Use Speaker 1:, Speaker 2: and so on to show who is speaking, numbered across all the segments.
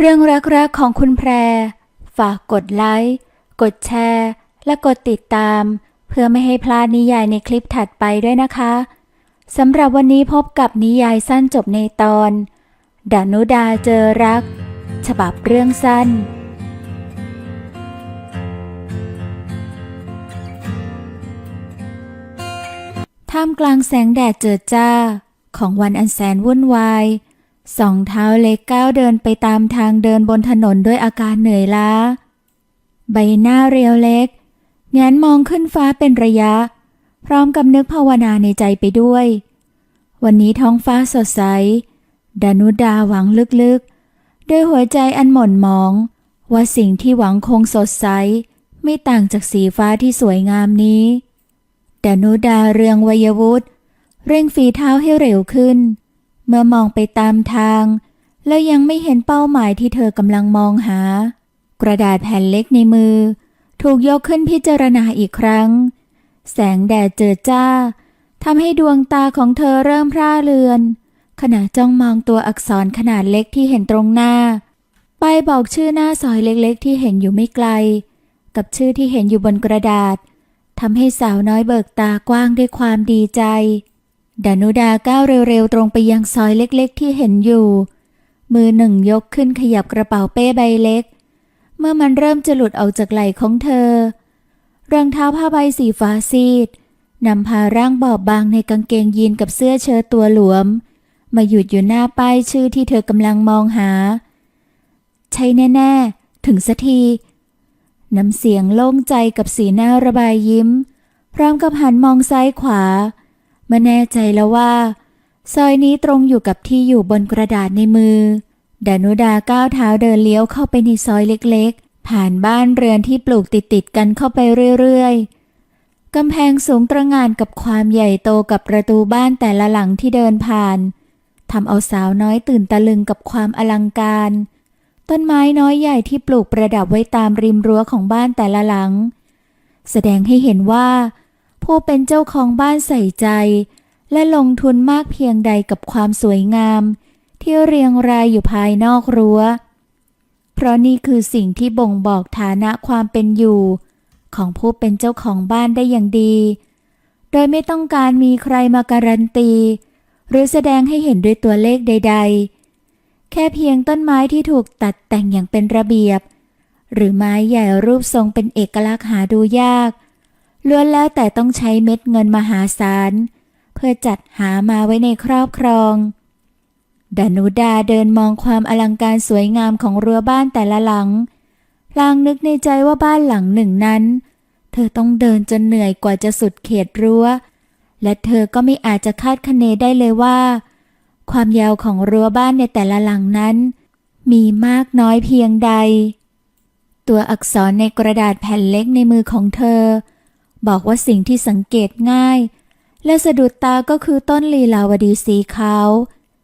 Speaker 1: เรื่องรักๆของคุณแพร ฝากกดไลค์ กดแชร์ และกดติดตาม เพื่อไม่ให้พลาดนิยายในคลิปถัดไปด้วยนะคะสำหรับวันนี้พบกับนิยายสั้นจบในตอน ดานุดาเจอรัก ฉบับเรื่องสั้น ท่ามกลางแสงแดดเจิดจ้าของวันอันแสนวุ่นวาย สองเท้าเล็กก้าวเดินไปตามทางเดินบนถนนด้วยอาการเหนื่อยล้า ใบหน้าเรียวเล็กแงนมองขึ้นฟ้าเป็นระยะ พร้อมกับนึกภาวนาในใจไปด้วย วันนี้ท้องฟ้าสดใส ดานุดาหวังลึกๆ ด้วยหัวใจอันหม่นหมอง ว่าสิ่งที่หวังคงสดใส ไม่ต่างจากสีฟ้าที่สวยงามนี้ ดานุดาเรืองวัยวุฒิเร่งฝีเท้าให้เร็วขึ้น เมื่อมองไปตามทาง แล้วยังไม่เห็นเป้าหมายที่เธอกำลังมองหา กระดาษแผ่นเล็กในมือ ถูกยกขึ้นพิจารณาอีกครั้ง แสงแดดเจิดจ้าทำให้ดวงตาของเธอเริ่มพร่าเลือน ขณะจ้องมองตัวอักษรขนาดเล็กที่เห็นตรงหน้าป้ายบอกชื่อหน้าซอยเล็กๆ ที่เห็นอยู่ไม่ไกล กับชื่อที่เห็นอยู่บนกระดาษทำให้สาวน้อยเบิกตากว้างด้วยความดีใจ ดานุดาก้าวเร็วๆ ตรงไปยังซอยเล็กๆ ที่เห็นอยู่ มือหนึ่งยกขึ้นขยับกระเป๋าเป้ใบเล็ก เมื่อมันเริ่มจะหลุดออกจากไหล่ของเธอ รองเท้าผ้าใบสีฟ้าซีดนำพาร่างบอบบางในกางเกงยีนกับเสื้อเชิ้ตตัวหลวม มาหยุดอยู่หน้าป้ายชื่อที่เธอกำลังมองหา ใช่แน่ ๆ ถึงสักทีน้ำเสียงโล่งใจกับสีหน้าระบายยิ้ม พร้อมกับหันมองซ้ายขวา เมื่อแน่ใจแล้วว่า ซอยนี้ตรงอยู่กับที่อยู่บนกระดาษในมือ ดานุดาก้าวเท้าเดินเลี้ยวเข้าไปในซอยเล็กๆ ผ่านบ้านเรือนที่ปลูกติดๆกันเข้าไปเรื่อยๆ กำแพงสูงตระงานกับความใหญ่โตกับประตูบ้านแต่ละหลังที่เดินผ่านทำเอาสาวน้อยตื่นตะลึงกับความอลังการ ต้นไม้น้อยใหญ่ที่ปลูกประดับไว้ตามริมรั้วของบ้านแต่ละหลัง แสดงให้เห็นว่า ผู้เป็นเจ้าของบ้านใส่ใจ และลงทุนมากเพียงใดกับความสวยงาม ที่เรียงรายอยู่ภายนอกรั้ว เพราะนี่คือสิ่งที่บ่งบอกฐานะความเป็นอยู่ ของผู้เป็นเจ้าของบ้านได้อย่างดี โดยไม่ต้องการมีใครมาการันตี หรือแสดงให้เห็นด้วยตัวเลขใด ๆแค่เพียงต้นไม้ที่ถูกตัดแต่งอย่างเป็นระเบียบ หรือไม้ใหญ่รูปทรงเป็นเอกลักษณ์หาดูยาก ล้วนแล้วแต่ต้องใช้เม็ดเงินมหาศาล เพื่อจัดหามาไว้ในครอบครองดานุดาเดินมองความอลังการสวยงามของเรือบ้านแต่ละหลัง พลางนึกในใจว่าบ้านหลังหนึ่งนั้น เธอต้องเดินจนเหนื่อยกว่าจะสุดเขตรั้ว และเธอก็ไม่อาจจะคาดคะเนได้เลยว่า ความยาวของรั้วบ้านในแต่ละหลังนั้น มีมากน้อยเพียงใด ตัวอักษรในกระดาษแผ่นเล็กในมือของเธอ บอกว่าสิ่งที่สังเกตง่าย และสะดุดตาก็คือต้นลีลาวดีสีขาว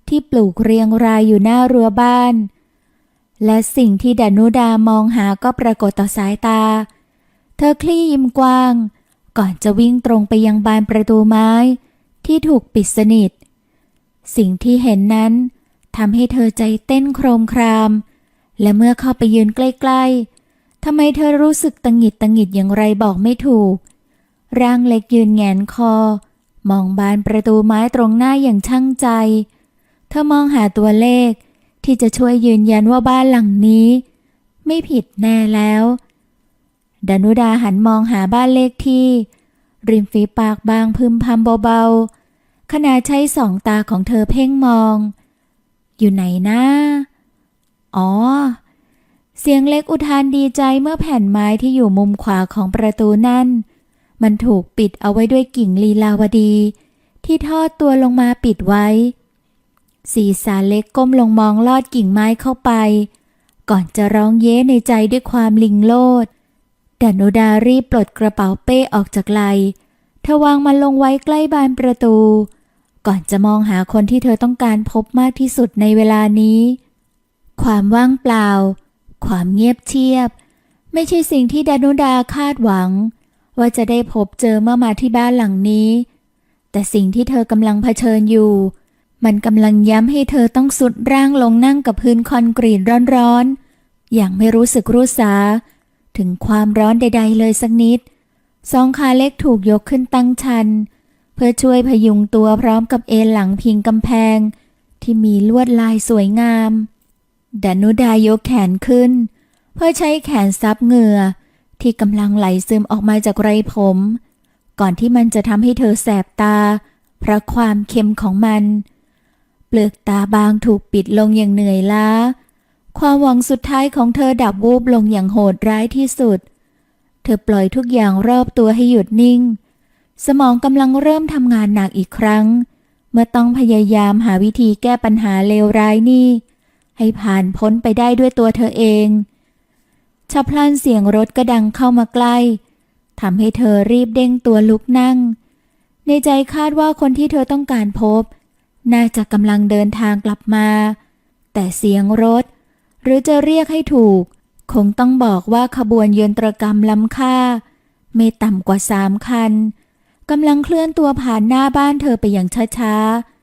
Speaker 1: ที่ปลูกเรียงรายอยู่หน้ารั้วบ้าน และสิ่งที่ดานุดามองหาก็ปรากฏต่อสายตา เธอคลี่ยิ้มกว้าง ก่อนจะวิ่งตรงไปยังบานประตูไม้ ที่ถูกปิดสนิท สิ่งที่เห็นนั้นทำให้เธอใจเต้นโครมคราม และเมื่อเข้าไปยืนใกล้ ๆทำไมเธอรู้สึกตังหิดตังหงิดอย่างไรบอกไม่ถูก ร่างเล็กยืนแงนคอ มองบานประตูไม้ตรงหน้าอย่างช่างใจ เธอมองหาตัวเลข ที่จะช่วยยืนยันว่าบ้านหลังนี้ ไม่ผิดแน่แล้วดานุดาหันมองหาบ้านเลขที่ ริมฝีปากบางพึมพำเบาๆขณะใช้สองตาของเธอเพ่งมอง อยู่ไหนนะ อ๋อเสียงเล็กอุทานดีใจเมื่อแผ่นไม้ที่อยู่มุมขวาของประตูนั่น มันถูกปิดเอาไว้ด้วยกิ่งลีลาวดี ที่ทอดตัวลงมาปิดไว้ สีสาเล็กก้มลงมองลอดกิ่งไม้เข้าไป ก่อนจะร้องเย้ในใจด้วยความลิงโลดดานุดารีบปลดกระเป๋าเป้ออกจากไหลเธอวางมันลงไว้ใกล้บานประตู ก่อนจะมองหาคนที่เธอต้องการพบมากที่สุดในเวลานี้ ความว่างเปล่า ความเงียบเชียบ ไม่ใช่สิ่งที่ดานุดาคาดหวัง ว่าจะได้พบเจอเมื่อมาที่บ้านหลังนี้ แต่สิ่งที่เธอกำลังเผชิญอยู่ มันกำลังย้ำให้เธอต้องสุดร่างลงนั่งกับพื้นคอนกรีตร้อนๆ อย่างไม่รู้สึกรู้สา ถึงความร้อนใด ๆ เลยสักนิดสองขาเล็กถูกยกขึ้นตั้งชัน เพื่อช่วยพยุงตัวพร้อมกับเอนหลังพิงกำแพง ที่มีลวดลายสวยงามดานุดายกแขนขึ้น เพื่อใช้แขนซับเหงื่อ ที่กำลังไหลซึมออกมาจากไรผม ก่อนที่มันจะทำให้เธอแสบตา เพราะความเค็มของมัน เปลือกตาบางถูกปิดลงอย่างเหนื่อยล้า ความหวังสุดท้ายของเธอดับวูบลงอย่างโหดร้ายที่สุด เธอปล่อยทุกอย่างรอบตัวให้หยุดนิ่ง สมองกำลังเริ่มทำงานหนักอีกครั้ง เมื่อต้องพยายามหาวิธีแก้ปัญหาเลวร้ายนี่ ให้ผ่านพ้นไปได้ด้วยตัวเธอเอง ฉับพลันเสียงรถก็ดังเข้ามาใกล้ทำให้เธอรีบเด้งตัวลุกนั่ง ในใจคาดว่าคนที่เธอต้องการพบ น่าจะกำลังเดินทางกลับมา แต่เสียงรถ หรือจะเรียกให้ถูก คงต้องบอกว่าขบวนยนตรกรรมล้ำค่า ไม่ต่ำกว่าสามคันกำลังเคลื่อนตัวผ่านหน้าบ้านเธอไปอย่างช้า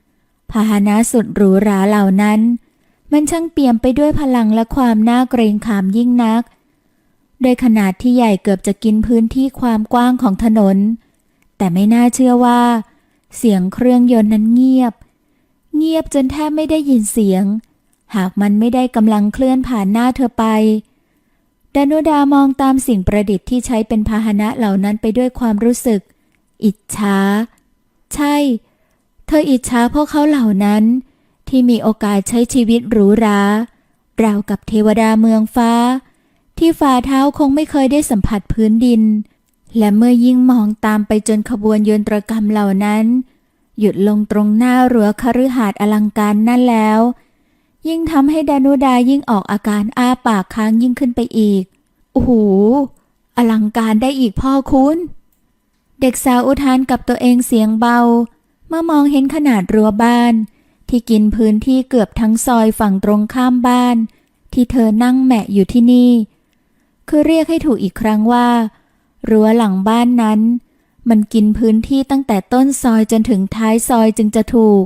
Speaker 1: ๆพาหนะสุดหรูหราเหล่านั้น มันช่างเปี่ยมไปด้วยพลังและความน่าเกรงขามยิ่งนัก โดยขนาดที่ใหญ่เกือบจะกินพื้นที่ความกว้างของถนน แต่ไม่น่าเชื่อว่า เสียงเครื่องยนต์นั้นเงียบ เงียบจนแทบไม่ได้ยินเสียง หากมันไม่ได้กำลังเคลื่อนผ่านหน้าเธอไปดานุดามองตามสิ่งประดิษฐ์ที่ใช้เป็นพาหนะเหล่านั้นไปด้วยความรู้สึก อิจฉาใช่ เธออิจฉาพวกเขาเหล่านั้น ที่มีโอกาสใช้ชีวิตหรูหราราวกับเทวดาเมืองฟ้า ที่ฝ่าเท้าคงไม่เคยได้สัมผัสพื้นดิน และเมื่อยิ่งมองตามไปจนขบวนยนตรกรรมเหล่านั้น หยุดลงตรงหน้ารั้วคฤหาสน์อลังการนั่นแล้ว ยิ่งทำให้ดานุดายิ่งออกอาการอ้าปากค้างยิ่งขึ้นไปอีกโอ้โหอลังการได้อีกพ่อคุณเด็กสาวอุทานกับตัวเองเสียงเบา เมื่อมองเห็นขนาดรั้วบ้าน ที่กินพื้นที่เกือบทั้งซอยฝั่งตรงข้ามบ้าน ที่เธอนั่งแมะอยู่ที่นี่ คือเรียกให้ถูกอีกครั้งว่า รั้วหลังบ้านนั้น มันกินพื้นที่ตั้งแต่ต้นซอยจนถึงท้ายซอยจึงจะถูก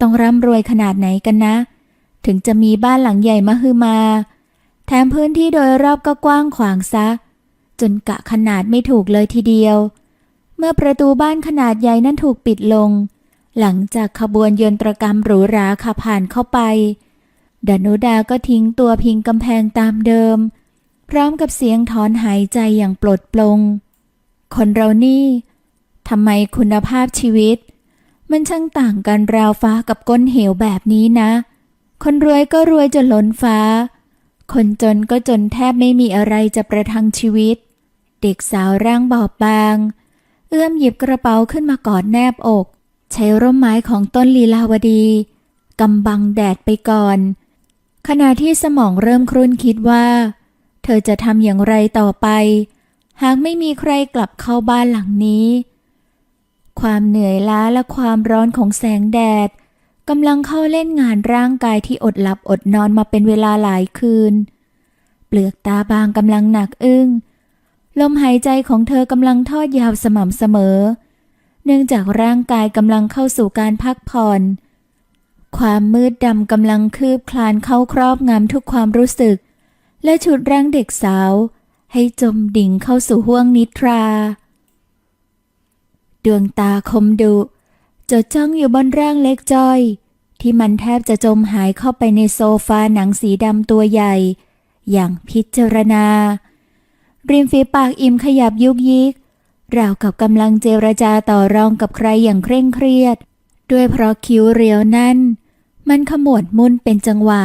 Speaker 1: ต้องร่ำรวยขนาดไหนกันนะ ถึงจะมีบ้านหลังใหญ่มหึมา แถมพื้นที่โดยรอบก็กว้างขวางซะ จนกะขนาดไม่ถูกเลยทีเดียว เมื่อประตูบ้านขนาดใหญ่นั้นถูกปิดลง หลังจากขบวนยนตรกรรมหรูหราขับผ่านเข้าไปดานุดาก็ทิ้งตัวพิงกำแพงตามเดิม พร้อมกับเสียงถอนหายใจอย่างปลดปลง คนเรานี่ทำไมคุณภาพชีวิต มันช่างต่างกันราวฟ้ากับก้นเหวแบบนี้นะ คนรวยก็รวยจนล้นฟ้า คนจนก็จนแทบไม่มีอะไรจะประทังชีวิต เด็กสาวร่างบอบบาง เอื้อมหยิบกระเป๋าขึ้นมากอดแนบอก ใช้ร่มไม้ของต้นลีลาวดีกำบังแดดไปก่อน ขณะที่สมองเริ่มครุ่นคิดว่า เธอจะทำอย่างไรต่อไป หากไม่มีใครกลับเข้าบ้านหลังนี้ ความเหนื่อยล้าและความร้อนของแสงแดดกำลังเข้าเล่นงานร่างกายที่อดหลับอดนอนมาเป็นเวลาหลายคืน เปลือกตาบางกำลังหนักอึ้งลมหายใจของเธอกำลังทอดยาวสม่ำเสมอ เนื่องจากร่างกายกำลังเข้าสู่การพักผ่อน ความมืดดำกำลังคืบคลานเข้าครอบงำทุกความรู้สึก และฉุดร่างเด็กสาว ให้จมดิ่งเข้าสู่ห้วงนิทรา ดวงตาคมดุจดจ้องอยู่บนร่างเล็กจ้อย ที่มันแทบจะจมหายเข้าไปในโซฟาหนังสีดำตัวใหญ่ อย่างพิจารณา ริมฝีปากอิ่มขยับยุกยิกราวกับกำลังเจรจาต่อรองกับใครอย่างเคร่งเครียด ด้วยเพราะคิ้วเรียวนั่น มันขมวดมุ่นเป็นจังหวะ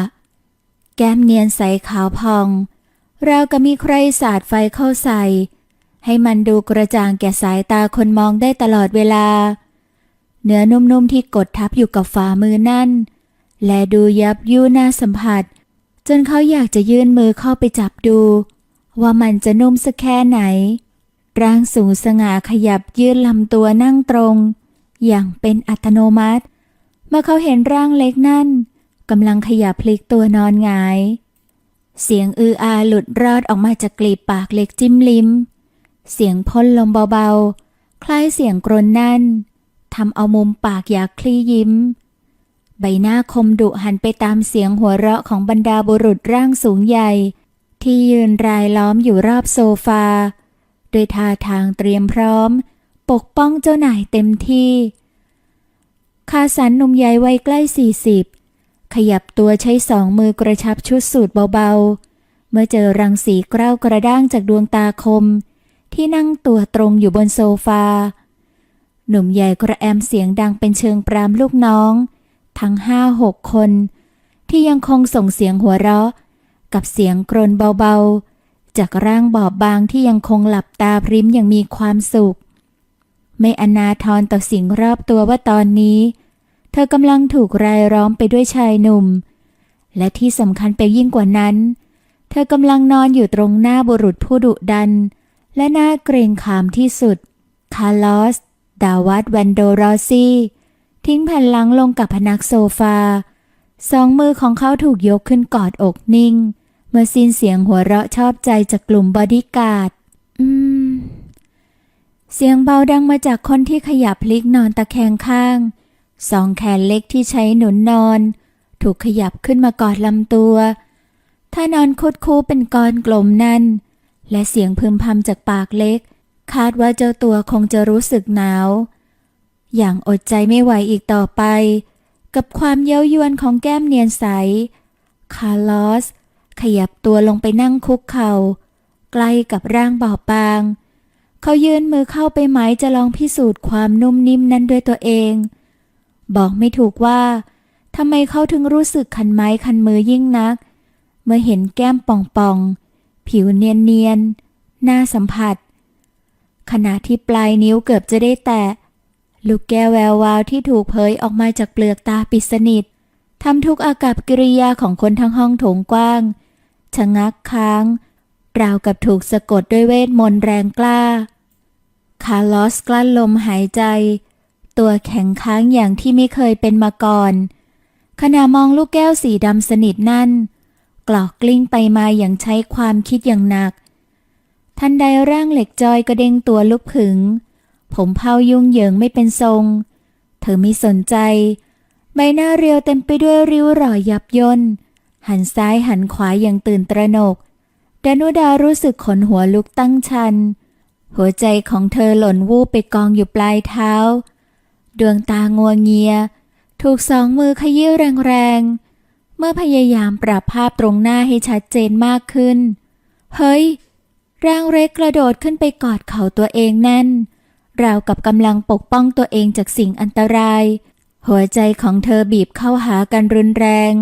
Speaker 1: แก้มเนียนใสขาวพองราวกับมีใครสาดไฟเข้าใส่ ให้มันดูกระจ่างแก่สายตาคนมองได้ตลอดเวลา เนื้อนุ่มๆที่กดทับอยู่กับฝ่ามือนั่น และดูยับยู่น่าสัมผัส จนเขาอยากจะยื่นมือเข้าไปจับดู ว่ามันจะนุ่มสักแค่ไหน ร่างสูงสง่าขยับยื่นลำตัวนั่งตรง อย่างเป็นอัตโนมัติ เมื่อเขาเห็นร่างเล็กนั่น กำลังขยับพลิกตัวนอนงาย เสียงอืออาหลุดรอดออกมาจากกลีบปากเล็กจิ้มลิ้ม เสียงพ่นลมเบาๆ คล้ายเสียงกรนนั่นทำเอามุมปากอยากคลี่ยิ้ม ใบหน้าคมดุหันไปตามเสียงหัวเราะของบรรดาบุรุษร่างสูงใหญ่ ที่ยืนรายล้อมอยู่รอบโซฟา โดยท่าทางเตรียมพร้อม ปกป้องเจ้านายเต็มที่คาสันหนุ่มใหญ่วัยใกล้สี่สิบ ขยับตัวใช้สองมือกระชับชุดสูทเบาๆ เมื่อเจอรังสีเกล้ากระด้างจากดวงตาคม ที่นั่งตัวตรงอยู่บนโซฟา หนุ่มใหญ่กระแอมเสียงดังเป็นเชิงปรามลูกน้อง ทั้งห้าหกคน ที่ยังคงส่งเสียงหัวเราะ กับเสียงกรนเบาๆ จากร่างบอบบางที่ยังคงหลับตาพริ้มอย่างมีความสุข ไม่อนาทรต่อสิ่งรอบตัวว่าตอนนี้เธอกำลังถูกรายล้อมไปด้วยชายหนุ่ม และที่สำคัญไปยิ่งกว่านั้น เธอกำลังนอนอยู่ตรงหน้าบุรุษผู้ดุดัน และน่าเกรงขามที่สุด คาร์ลอส ดาวัดแวนโดรอซี่ ทิ้งแผ่นหลังลงกับพนักโซฟา สองมือของเขาถูกยกขึ้นกอดอกนิ่ง เมื่อสิ้นเสียงหัวเราะชอบใจจากกลุ่มบอดี้การ์ด อืมเสียงเบาดังมาจากคนที่ขยับพลิกนอนตะแคงข้าง สองแขนเล็กที่ใช้หนุนนอน ถูกขยับขึ้นมากอดลำตัว ถ้านอนคุดคูเป็นก้อนกลมนั่น และเสียงพึมพำจากปากเล็ก คาดว่าเจ้าตัวคงจะรู้สึกหนาว อย่างอดใจไม่ไหวอีกต่อไป กับความเย้ายวนของแก้มเนียนใส คาร์ลอส ขยับตัวลงไปนั่งคุกเขา่าใกล้กับร่างบอบบาง เขายื่นมือเข้าไปหมายจะลองพิสูจน์ความนุ่มนิ่มนั้นด้วยตัวเอง บอกไม่ถูกว่าทำไมเขาถึงรู้สึกคันไม้คันมือยิ่งนัก เมื่อเห็นแก้มป่องๆ ผิวเนียนๆ น่าสัมผัส ขณะที่ปลายนิ้วเกือบจะได้แตะ ลูกแก้วแวววาวที่ถูกเผยออกมาจากเปลือกตาปิดสนิททำทุกอากับกิริยาของคนทั้งห้องโถงกว้าง ชะงักค้าง ราวกับถูกสะกดด้วยเวทมนต์แรงกล้า คาร์ลอสกลั้นลมหายใจ ตัวแข็งค้างอย่างที่ไม่เคยเป็นมาก่อน ขณะมองลูกแก้วสีดำสนิทนั่น กรอกกลิ้งไปมาอย่างใช้ความคิดอย่างหนัก ทันใดร่างเหล็กจอยกระเด้งตัวลุกผึง ผมเผายุ่งเหยิงไม่เป็นทรง เธอไม่สนใจ ใบหน้าเรียวเต็มไปด้วยริ้วรอยยับย่นหันซ้ายหันขวาอย่างตื่นตระหนกดานุดารู้สึกขนหัวลุกตั้งชัน หัวใจของเธอหล่นวูบไปกองอยู่ปลายเท้า ดวงตางัวเงีย ถูกสองมือขยี้แรงๆ เมื่อพยายามปรับภาพตรงหน้าให้ชัดเจนมากขึ้น เฮ้ย ร่างเล็กกระโดดขึ้นไปกอดเข่าตัวเองแน่น ราวกับกำลังปกป้องตัวเองจากสิ่งอันตราย หัวใจของเธอบีบเข้าหากันรุนแรง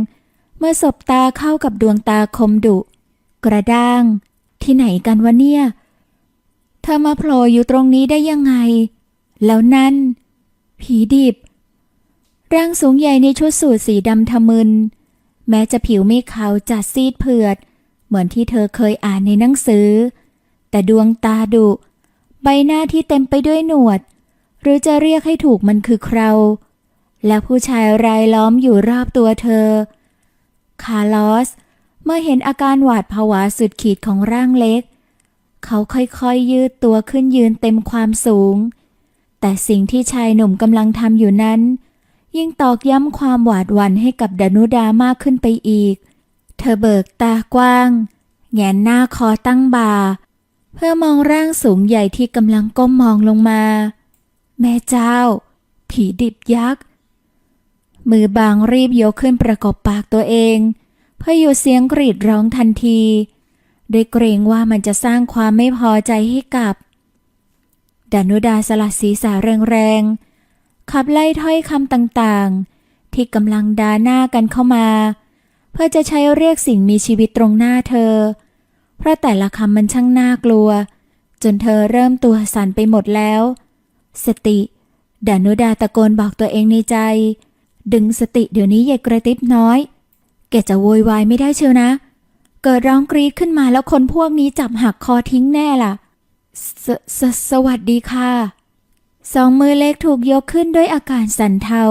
Speaker 1: เมื่อสบตาเข้ากับดวงตาคมดุ กระด้าง ที่ไหนกันวะเนี่ย เธอมาโผล่อยู่ตรงนี้ได้ยังไง แล้วนั่น ผีดิบ ร่างสูงใหญ่ในชุดสูทสีดำทะมึน แม้จะผิวไม่ขาวจัดซีดเผือด เหมือนที่เธอเคยอ่านในหนังสือ แต่ดวงตาดุ ใบหน้าที่เต็มไปด้วยหนวด หรือจะเรียกให้ถูกมันคือเครา และผู้ชายรายล้อมอยู่รอบตัวเธอ คาร์ลอส เมื่อเห็นอาการหวาดผวาสุดขีดของร่างเล็ก เขาค่อยๆยืดตัวขึ้นยืนเต็มความสูง แต่สิ่งที่ชายหนุ่มกำลังทำอยู่นั้น ยิ่งตอกย้ำความหวาดหวั่นให้กับดานุดามากขึ้นไปอีก เธอเบิกตากว้าง แงนหน้าคอตั้งบ่า เพื่อมองร่างสูงใหญ่ที่กำลังก้มมองลงมา แม่เจ้า ผีดิบยักษ์ มือบางรีบยกขึ้นประกบปากตัวเอง เพื่อหยุดเสียงกรีดร้องทันทีโดยเกรงว่ามันจะสร้างความไม่พอใจให้กับ ดานุดาสลัดศีรษะแรงๆ ขับไล่ถ้อยคำต่างๆ ที่กำลังดาหน้ากันเข้ามา เพื่อจะใช้เรียกสิ่งมีชีวิตตรงหน้าเธอ เพราะแต่ละคำมันช่างน่ากลัว จนเธอเริ่มตัวสั่นไปหมดแล้ว สติดานุดาตะโกนบอกตัวเองในใจ ดึงสติเดี๋ยวนี้อย่ากระติบน้อย แกจะโวยวายไม่ได้เชียวนะ เกิดร้องกรีดขึ้นมาแล้วคนพวกนี้จับหักคอทิ้งแน่ล่ะ สสสวัสดีค่ะ สองมือเล็กถูกยกขึ้นด้วยอาการสั่นเทา